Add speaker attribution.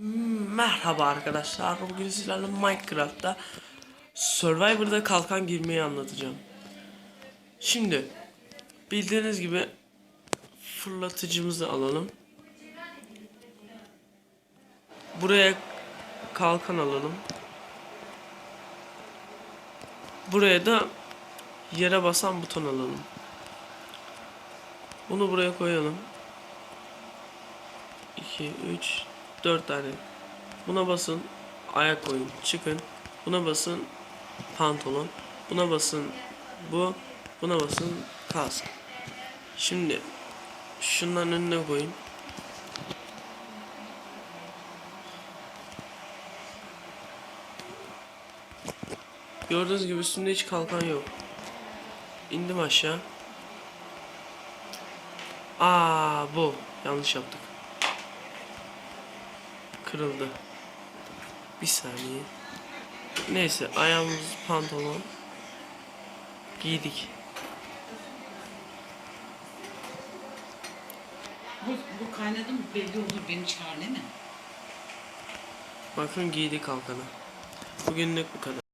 Speaker 1: Merhaba arkadaşlar. Bugün sizlerle Minecraft'ta Survivor'da kalkan girmeyi anlatacağım. Şimdi bildiğiniz gibi fırlatıcımızı alalım. Buraya kalkan alalım. Buraya da yere basan buton alalım. Bunu buraya koyalım. 2, 3, 4 tane. Buna basın, ayak koyun, çıkın. Buna basın, pantolon. Buna basın, bu. Buna basın, kask. Şimdi şunların önüne koyun. Gördüğünüz gibi üstümde hiç kalkan yok. İndim aşağı. Aa bu. Yanlış yaptık. Kırıldı. Bir saniye. Neyse ayağımız pantolon. Giydik.
Speaker 2: Bu, bu kaynadı mı belli olur beni çağır değil mi?
Speaker 1: Bakın giydik kalkanı. Bugünlük bu kadar.